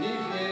Nie wiem,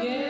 Yeah.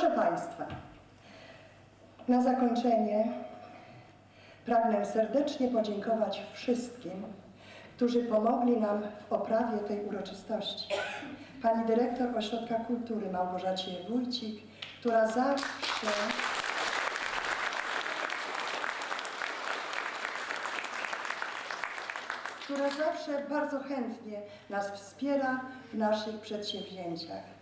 Proszę Państwa, na zakończenie pragnę serdecznie podziękować wszystkim, którzy pomogli nam w oprawie tej uroczystości. Pani dyrektor Ośrodka Kultury Małgorzacie Wójcik, która zawsze która zawsze bardzo chętnie nas wspiera w naszych przedsięwzięciach.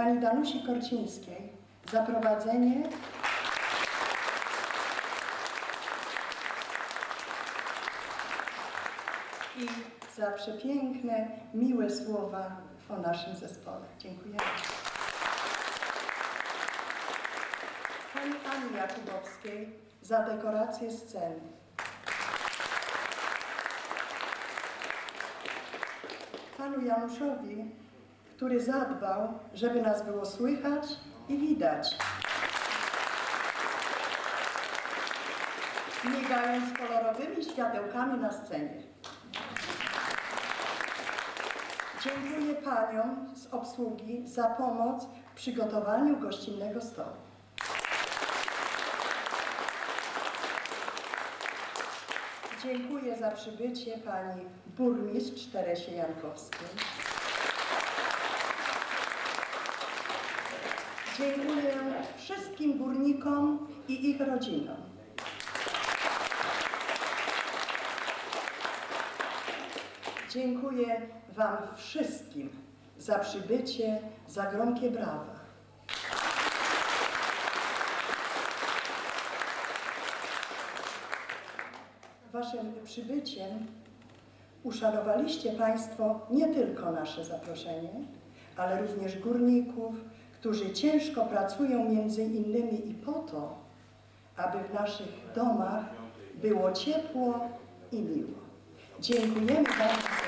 Pani Danusi Korcińskiej za prowadzenie i za przepiękne, miłe słowa o naszym zespole. Dziękujemy. Pani Ani Jakubowskiej za dekorację sceny. Panu Januszowi, który zadbał, żeby nas było słychać i widać. Migając kolorowymi światełkami na scenie. Dziękuję paniom z obsługi za pomoc w przygotowaniu gościnnego stołu. Dziękuję za przybycie pani burmistrz Teresie Jankowskiej. Dziękuję wszystkim górnikom i ich rodzinom. Dziękuję Wam wszystkim za przybycie, za gromkie brawa. Waszym przybyciem uszanowaliście Państwo nie tylko nasze zaproszenie, ale również górników, którzy ciężko pracują między innymi i po to, aby w naszych domach było ciepło i miło. Dziękujemy bardzo.